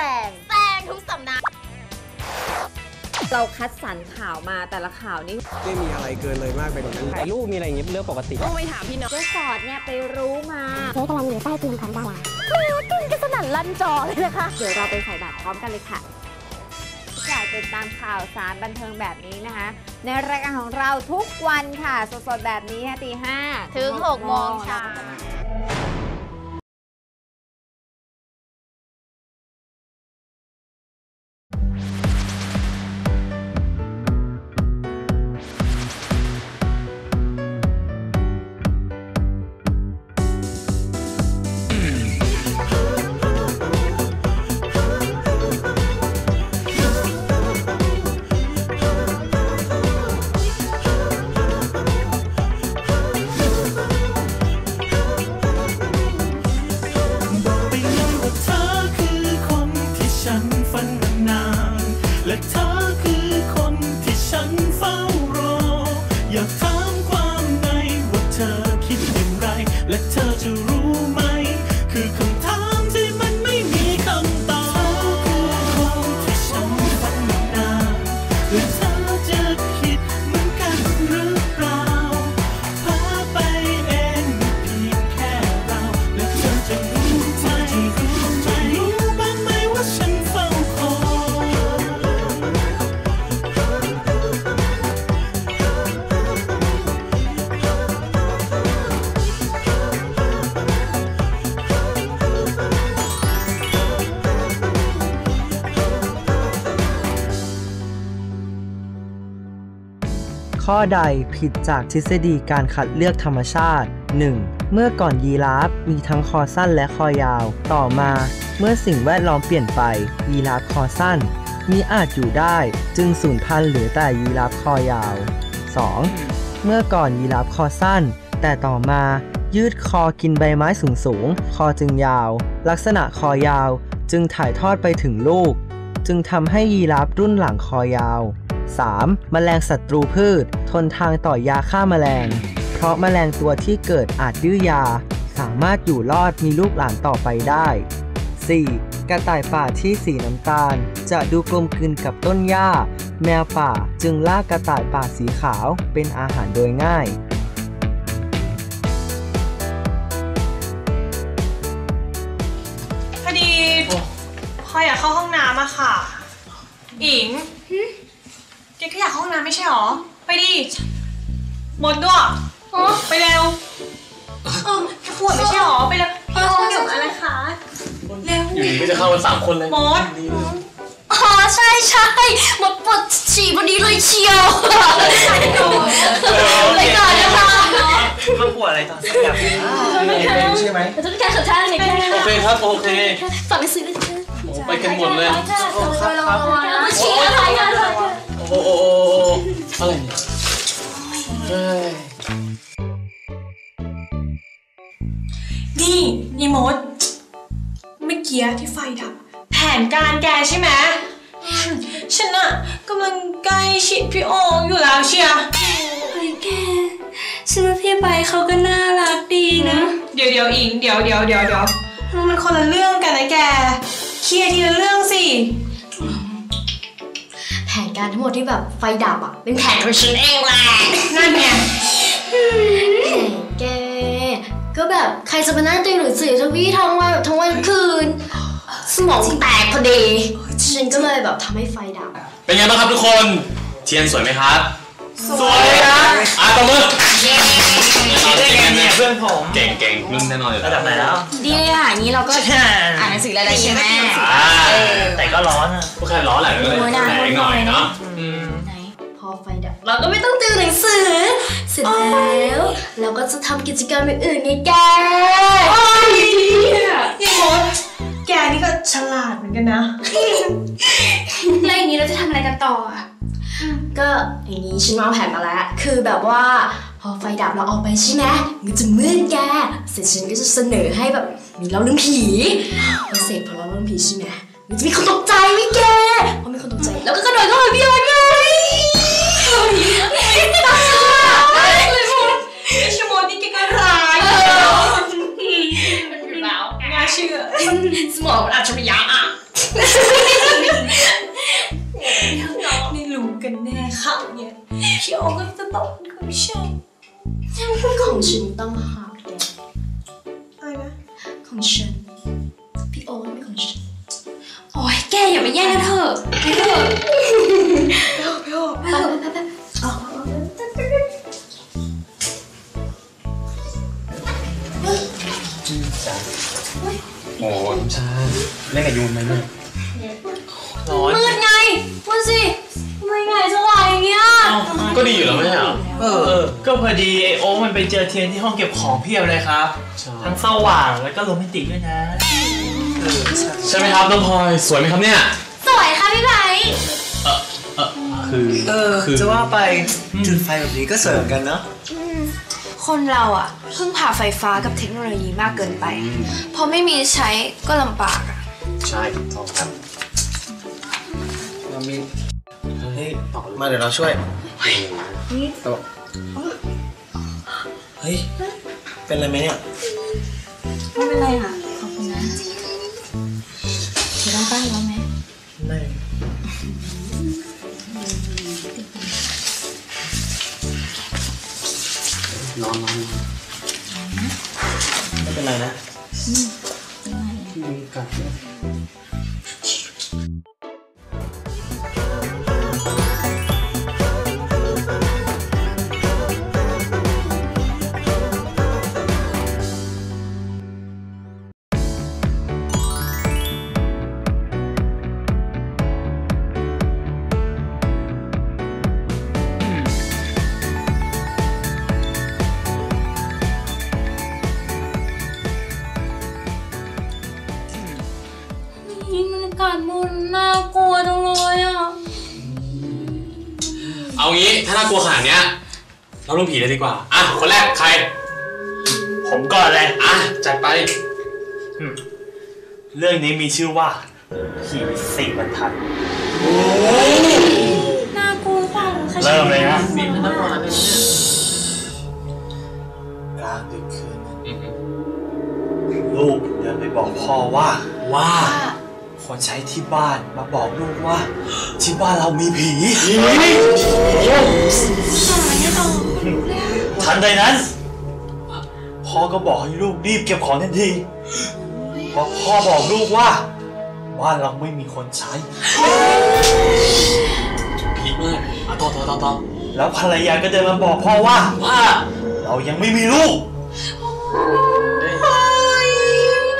รงแซงทุกสำนัก เราคัดสรรข่าวมาแต่ละข่าวนี่ไม่มีอะไรเกินเลยมากไปกว่านั้นถ่ายรูปมีอะไรอย่างงี้เป็นเรื่องปกติต้องไปถามพี่น้องเจสอดเนี่ยไปรู้มาเจ๊กำลังอยู่ใต้เตียงของดาราก็สนั่นลั่นจอเลยนะคะ เดี๋ยวเราไปใส่บาตรพร้อมกันเลยค่ะอยากติดตามข่าวสารบันเทิงแบบนี้นะคะ ในรายการของเราทุกวันค่ะ สดๆแบบนี้ค่ะตีห้าถึง6โมงเช้า อใดผิดจากทฤษฎีการคัดเลือกธรรมชาติ 1. เมื่อก่อนยีราฟมีทั้งคอสั้นและคอยาว ต่อมา เมื่อสิ่งแวดล้อมเปลี่ยนไป ยีราฟคอสั้นมีอาจอยู่ได้จึงสูญพันธุ์เหลือแต่ยีราฟคอยาว 2. เมื่อก่อนยีราฟคอสั้น แต่ต่อมายืดคอกินใบไม้สูงสูง คอจึงยาว ลักษณะคอยาวจึงถ่ายทอดไปถึงลูก จึงทำให้ยีราฟรุ่นหลังคอยาว 3. แมลงศัตรูพืช ทนทางต่อยาฆ่าแมลง เพราะแมลงตัวที่เกิดอาจดื้อยา สามารถอยู่รอดมีลูกหลานต่อไปได้ 4. กระต่ายป่าที่สีน้ำตาล จะดูกลมกลืนกับต้นหญ้า แมวป่าจึงล่ากระต่ายป่าสีขาวเป็นอาหารโดยง่ายพอดีพลออยากเข้าห้องน้ำอะค่ะ อิง อยากเข้าห้องน้ำไม่ใช่หรอ ไปดิ หมดด้วยไปเร็วเออแค่ขวดไม่ใช่หรอ ไปเร็วพี่โอเดี๋ยวมาเลยค่ะเร็ว อยู่ดีก็จะเข้ากันสามคนเลยหมด อ๋อใช่ใช่หมดปวดฉี่พอดีเลยเชียวไปก่อนนะคะมาปวดอะไรตอนสักอย่างใช่ไหมจะต้องแค่ขัดท่าในแค่โอเคครับโอเคฝากไปซื้อเลยค่ะโอ้ไปกันหมดเลยมาฉี่อะไรกัน โอ้โอ้โอ้อะไรเนี่ยเฮ้ยนี่นี่มด เมื่อกี้ที่ไฟดับ แผนการแกใช่ไหมฉันอะกำลังใกล้ชิดพี่โออยู่แล้วเชียร์เฮ้ยแกฉันว่าพี่ใบเขาก็น่ารักดีนะ เดี๋ยวเดี๋ยวอิงเดี๋ยวเดี๋ยวเดี๋ยวเดี๋ยวมันคนละเรื่องกันนะแกเคลียร์ทีละเรื่องสิแผน การทั้งหมดที่แบบไฟดับอะ เป็นแผนของฉันเองแหละนั่นไงแก ก็แบบใครจะมานั่งตีหรือสื่อทวีทั้งวันแบบทั้งวันทั้งคืน สมองแตกพอดี ฉันก็เลยแบบทำให้ไฟดับ เป็นไงบ้างครับทุกคน เทียนสวยไหมครับ สวยนะอะตบมือได้ไงเนี่ยเพื่อนผมเก่งเก่งนุ่นแน่นอนอยู่ระดับไหนแล้วดีเลยค่ะอย่างนี้เราก็อ่านหนังสืออะไรใช่ไหมอ่าแต่ก็ร้อนอะพวกใครร้อนแหละก็เลยโอ้ยนะแรงหน่อยเนาะอืมไหนพอไฟดับเราก็ไม่ต้องตื่นหนังสือ เสร็จแล้ว เราก็จะทำกิจกรรมอย่างอื่นไงแกนี่มดแกนี่ก็ฉลาดเหมือนกันนะแล้วอย่างนี้เราจะทำอะไรกันต่ออะ ก็อย่างนี้ฉันวางแผนมาแล้ว คือแบบว่าพอไฟดับเราออกไปใช่ไหมมันจะมืดแกเสร็จฉันก็จะเสนอให้แบบมีเล่าเรื่องผีพอเสร็จพอเล่าเรื่องผีใช่ไหมมันจะมีคนตกใจไหมแกพอมีคนตกใจแล้วก็กระโดดเข้าไปพี่ออนไงน่าเชื่อเลยหมดชโมดนี่แกก็ร้ายเนอะมันอาเชื่อสมองมันอัจฉริยะอะ กันแน่ค่ะเนี่ยพี่โอก็จะตอบเป็นคนชอบของฉันต้องหาแกอะไรนะของฉันพี่โอไม่ของฉันโอ้ยแกอย่ามาแย่งกันเถอะไปเถอะไปเถอะไปเถอะไปเถอะโอ้ยชาเล่นกับยูนไหมเนี่ยร้อนมืดไงพูดสิ ไมไงสว่างอย่างเงี้ยก็ดีอยู่แล้วไม่ใช่เหรอเออ ก็พอดีไอโอ๊คมันไปเจอเทียนที่ห้องเก็บของเพียบเลยครับใช่ทั้งสว่างแล้วก็โรแมนติกด้วยนะใช่ไหมครับน้องพลอยสวยไหมครับเนี่ย สวยค่ะพี่ไบร์ทคือเออคือจะว่าไปจุดไฟแบบนี้ก็สวยเหมือนกันเนาะคนเราอะพึ่งพาไฟฟ้ากับเทคโนโลยีมากเกินไป พอไม่มีใช้ก็ลำบากอะใช่ถูกต้องครับเรามีเฮ้ยมาเดี๋ยวเราช่วยโต๊ะเฮ้ย เป็นอะไรไหมเนี่ย ไม่เป็นไรค่ะ ขอบคุณนะเดี๋ยวต้องป้าแล้วไหมไม่นอนนอนไม่เป็นไรนะมีกัดนี่บรรย กาศมันน่ากลัวจังเลยอะเอางี้ถ้าน่ากลัวขนาดเนี้ย เราลงผีเลยดีกว่า อะ คนแรกใคร ผมก่อนเลย อะ จัดไป เรื่องนี้มีชื่อว่าผีสี่บรรทัด น่ากลัวเปล่าเริ่มเลยนะนี่มันน่ากลัวนะเนี่ยกลางดึกคืนนั้นลูกเดินไปบอกพ่อว่า ว่าค นใช้ที่บ้านมาบอกลูกว่า ที่บ้านเรามีผีทันใดนั้น พ่อก็บอกให้ลูกรีบเก็บของทันทีเพราะพ่อบอกลูกว่า บ้านเราไม่มีคนใช้ผีมากอะต่อต่อต่อต่อแล้วภรรยาก็เดินมาบอกพ่อว่าว่า เรายังไม่มีลูก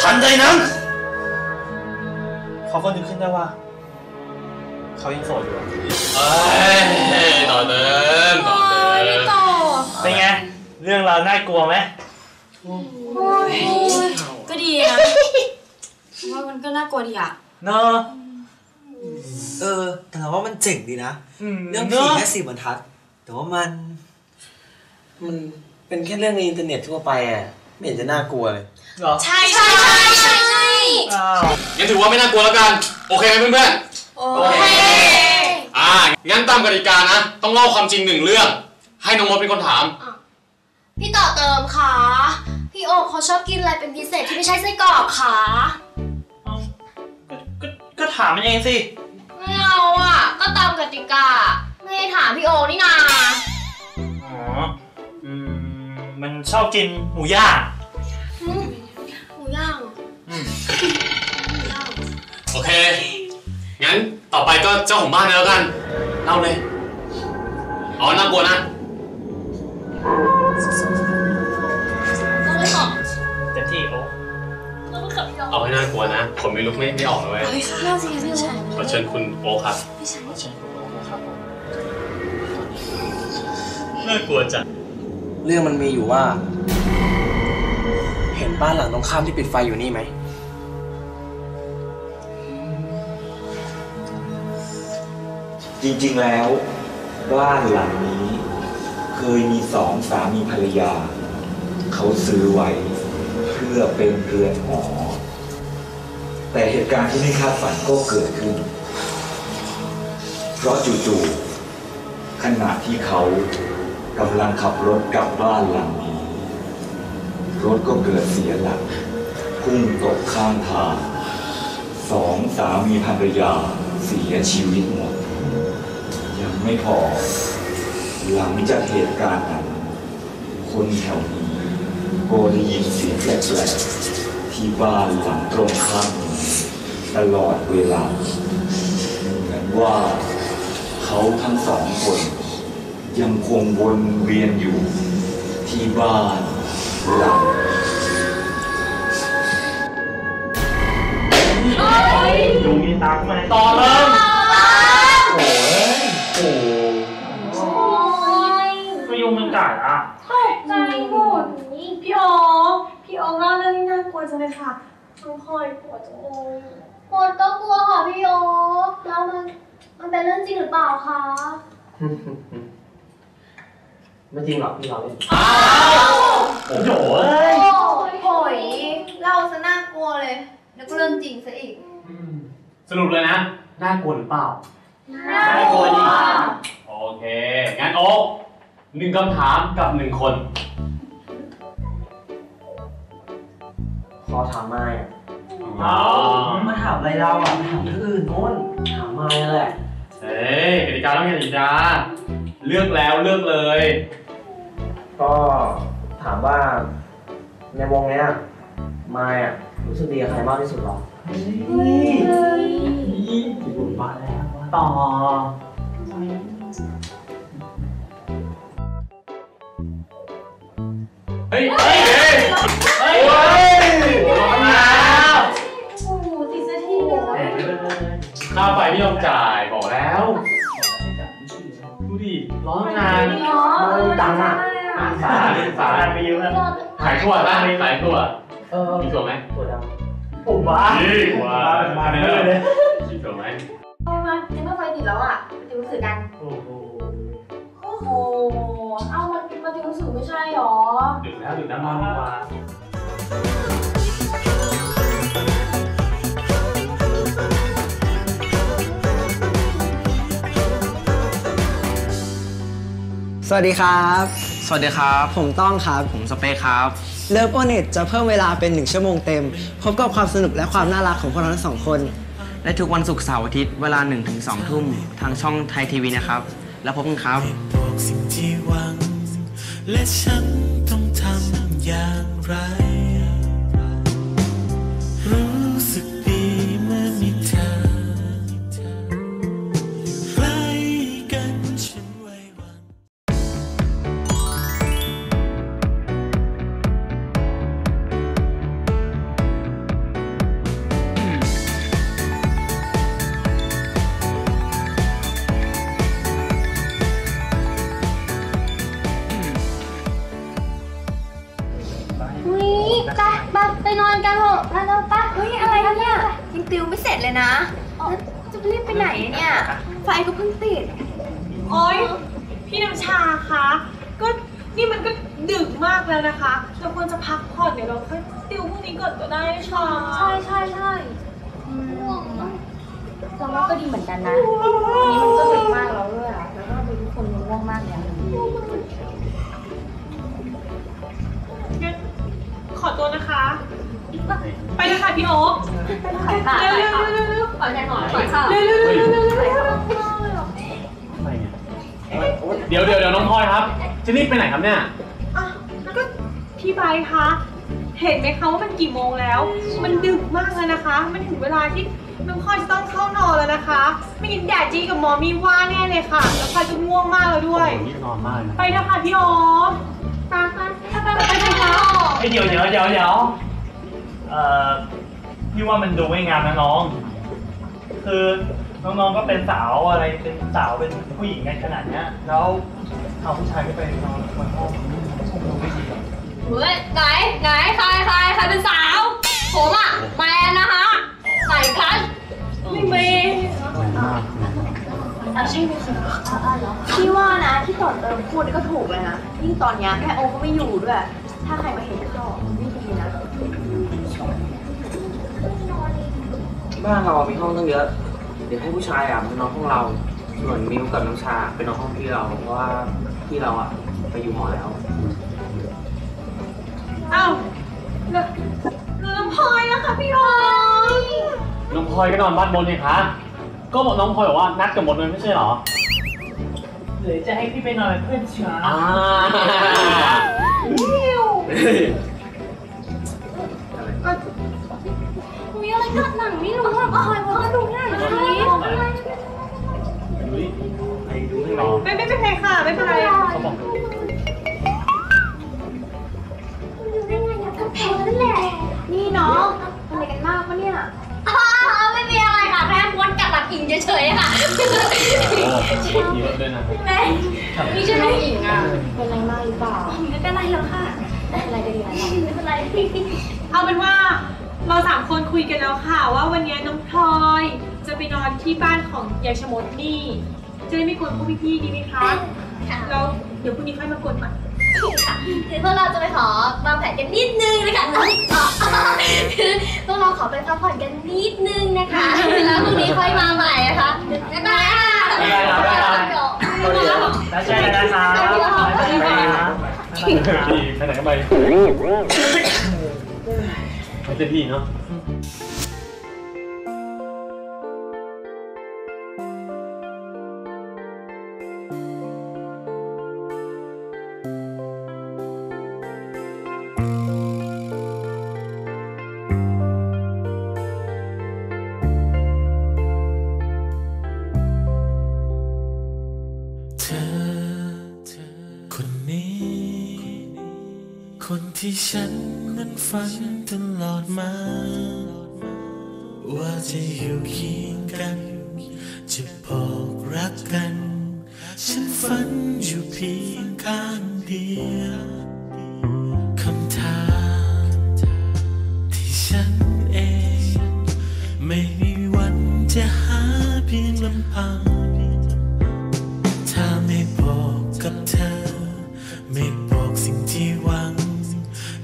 ทันใดนั้น เขาก็นึกขึ้นได้ว่า เขายังโสดอยู่อะเอ้ยต่อเดินต่อเดินต่อเป็นไง เรื่องราวน่ากลัวไหมก็ดีนะว่ามันก็น่ากลัวดีอะเนาะเออ แต่เราว่ามันเจ๋งดีนะมเรื่องผีเนาะแค่สี่บรรทัด แต่ว่ามัน มันเป็นแค่เรื่องในอินเทอร์เน็ตทั่วไปอะ ไม่เห็นจะน่ากลัวเลยเหรอใช่ใช่ใช่ใช่ใช่อ้าว งั้นถือว่าไม่น่ากลัวแล้วกัน โอเคไหมเพื่อนโอเคๆ อ่า งั้นตามกติกานะ ต้องเล่าความจริงหนึ่งเรื่อง ให้น้องมดเป็นคนถาม พี่ต่อเติมค่ะ พี่โอเขาชอบกินอะไรเป็นพิเศษที่ไม่ใช่ไส้กรอกค่ะเอ้าก็ก็ก็ถามมันเองสิ ไม่เอาอะ ก็ตามกติกา ไม่ได้ถามพี่โอนี่นา อ๋อ อืม มันชอบกินหมูย่าง ก็เจ้าของบ้านเลยแล้วกันเล่าเลยเอาน่ากลัวนะต้องเลยค่ะเต็มที่โอ้ต้องเลยค่ะพี่โอเอาให้น่ากลัวนะ ผมไม่ลุกไม่ไม่ออกเลยเว้ยเล่าสิคะพี่โอขอเชิญคุณโอ๊คครับ พี่ชายน่ากลัวจังเรื่องมันมีอยู่ว่า เห็นบ้านหลังตรงข้ามที่ปิดไฟอยู่นี่ไหม จริงๆแล้วบ้านหลังนี้ เคยมีสองสามีภรรยา เขาซื้อไว้เพื่อเป็นเรือนหอ แต่เหตุการณ์ที่ไม่คาดฝันก็เกิดขึ้น เพราะจู่ๆขณะที่เขากำลังขับรถกลับบ้านหลังนี้ รถก็เกิดเสียหลักพุ่งตกข้างทางสองสามีภรรยาเสียชีวิตหมด ไม่พอ หลังจากเหตุการณ์นั้น คนแถวนี้ก็ได้ยินเสียงแปลกๆที่บ้านหลังตรงข้ามนี้ตลอดเวลาเหมือนว่าเขาทั้งสองคน ยังคงวนเวียนอยู่ที่บ้านหลังยุงนี่ตามเข้ามาในต่อเลย ก็ยุงมันกัดอะใจหมดพี่โอ๊คพี่โอ๊คเล่าเรื่องนี้น่ากลัวจังเลยค่ะน้องพลอยกลัวจังเลยหมดก็กลัวค่ะพี่โอ๊คแล้วมันมันเป็นเรื่องจริงหรือเปล่าคะไม่จริงหรอกพี่เราเล่นโอ้โหเอ้ยโอ้ยเล่าซะน่ากลัวเลยแล้วก็เรื่องจริงซะอีกสรุปเลยนะน่ากลัวหรือเปล่าน่ากลัวดิโอเค งั้นโอ๊ค หนึ่งคำถามกับหนึ่งคน ขอถามไม่อะอ๋อมาถามอะไรเราอะถามเรื่องอื่นโน้นถามไม่นั่นแหละเฮ้ยกติกาต้องเป็นกติกาเลือกแล้วเลือกเลย ก็ถามว่าในวงเนี้ยมายอะรู้สึกดีกับใครมากที่สุดหรอเฮ้ยมาแล้วต่อ ฮ้ยเฮ้ย เฮ้ย เฮ้ยร้อนแล้วโอ้โหติดเสื้อที่เลยค่าไฟไม่ยอมจ่ายบอกแล้ว ดูดิ ร้อนนานดังอะสายสายไปเยอะแล้วขายทั่วบ้างขายทั่วเออมีตัวไหมตัวดผมว่านี่ว่ามาเลได้ยมีตัวไหมเอามาในเมื่อไฟติดแล้วอะไปติวหนังสือกัน โอ้โห โอ้โห เอา มันมันเป็นหนังสือไม่ใช่หรอ ดึกแล้วดึกแล้วนอนดีกว่าสวัสดีครับ สวัสดีครับ ผมต้องครับ ผมสเปคครับ เลิฟโอเน็ตจะเพิ่มเวลาเป็น 1 ชั่วโมงเต็ม พบกับความสนุกและความน่ารักของพวกเราทั้งสองคน และทุกวันศุกร์เสาร์อาทิตย์เวลา 1-2 ทุ่มทางช่องไทยทีวีนะครับ แล้วพบกันครับ และฉันต้องทำอย่างไร พี่น้ำชาคะก็นี่มันก็ดึกมากแล้วนะคะ เราควรจะพักผ่อนเดี๋ยวเราค่อยติวพรุ่งนี้ก่อนก็ได้ค่ะ ใช่ใช่ใช่เราว่าก็ดีเหมือนกันนะวันนี้มันก็ดึกมากแล้วด้วยอะแล้วก็ดูทุกคนง่วงมากเลยอะงั้นขอตัวนะคะ ไปเลยค่ะพี่โอ๊คเร็วเร็วเร็วเร็วขอแทนหน่อยขอข้าวเร็วเร็วเร็วเร็ว เร็วเดี๋ยวเดี๋ยวเดี๋ยวน้องพลอยครับ จะรีบไปไหนครับเนี่ย อะก็พี่ไบร์ทคะเห็นไหมคะว่ามันกี่โมงแล้ว มันดึกมากแล้วนะคะ มันถึงเวลาที่น้องพลอยจะต้องเข้านอนแล้วนะคะ ไม่งั้นแดดจีกับหมอมีว่าแน่เลยค่ะ แล้วพลอยจะง่วงมากแล้วด้วยโอ้โหนี่นอนมากเลยนะไปนะคะพี่โอ๊คไปไปไปไปไปไปค่ะไอ้ยเดี๋ยวเดี๋ยวเดี๋ยวเดี๋ยวเอ่อพี่ว่ามันดูไม่งามนะน้อง คือ น้องๆก็เป็นสาวอะไรเป็นสาวเป็นผู้หญิงกันขนาดเนี้ยแล้วเอาผู้ชายไม่ไปนอนบนห้องคงดูไม่ดีหรอกเฮ้ยไหนไหนใครใครใครเป็นสาว ผมอะแมนนะคะไหนคัสไม่มีพี่ว่านะที่ต่อเติมพูดนี่ก็ถูกเลยนะยิ่งตอนเนี้ยแม่โอก็ไม่อยู่ด้วย ถ้าใครมาเห็นก็ไม่ดีนะบ้านเรามีห้องตั้งเยอะ เด็กผู้ชายอะเป็นน้องของเรา ส่วนมิวกับน้องชาเป็นน้องของพี่เราเพราะว่าพี่เราอะไปอยู่หมอแล้ว อ้าวแล้วน้องพลอยนะคะพี่รอยน้องพลอยก็นอนบ้านบนนี่คะ ก็บอกน้องพลอยบอกว่านัดกับหมดเลยไม่ใช่เหรอ หรือจะให้พี่ไปนอนเป็เพื่อนช้า อ่าว ดพวกพี่ๆดีไหมคะค่ะเราเดี๋ยวคุณงนี้ค่อยมากดก่อนคือพวกเราจะไปขอวางแผนกันนิดนึงนะคะคือพวกเราขอไปพักผ่อนกันนิดนึงนะคะ แล้วพรุ่งนี้ค่อยมาใหม่นะคะบ๊ายบายบ๊ายบายแล้วใช่แล้วนะคะไปนยไปไหนไปไปเจะดีเนาะ ที่ฉันนั้นฝันตลอดมา ว่าจะอยู่เคียงกัน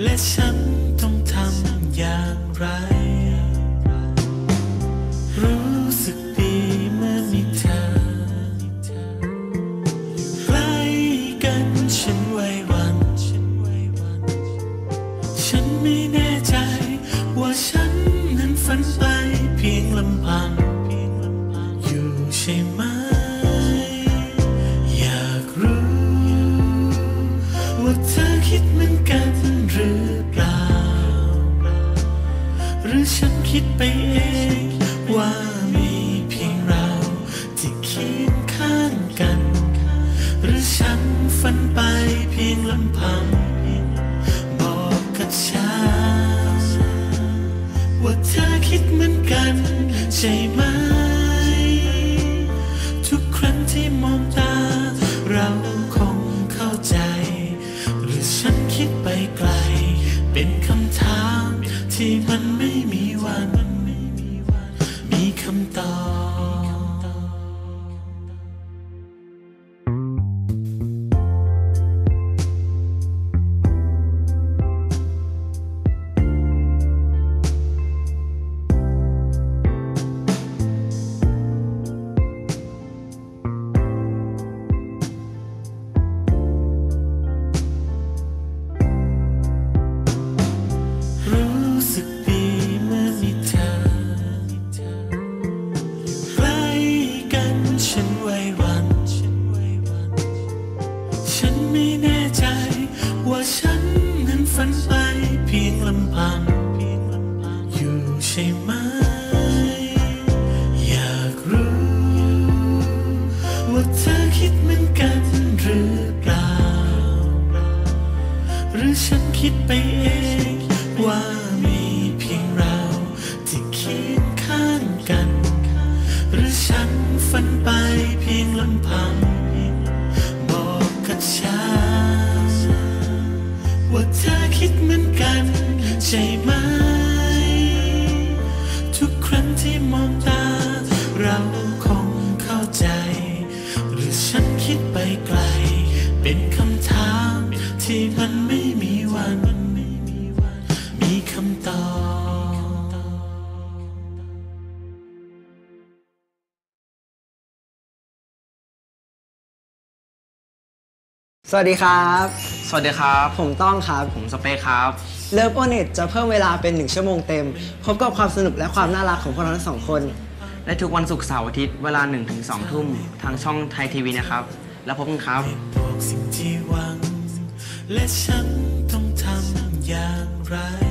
Listen. que tem สวัสดีครับ สวัสดีครับ ผมต้องครับ ผมสเปคครับ เลิฟโอเน็ตจะเพิ่มเวลาเป็น 1 ชั่วโมงเต็ม พบกับความสนุกและความน่ารักของพวกเราทั้งสองคน และทุกวันศุกร์เสาร์อาทิตย์เวลา1นถึงสทุ่มทางช่องไทยทีวีนะครับ แล้วพบกันครับ และฉันต้องทำอย่างไร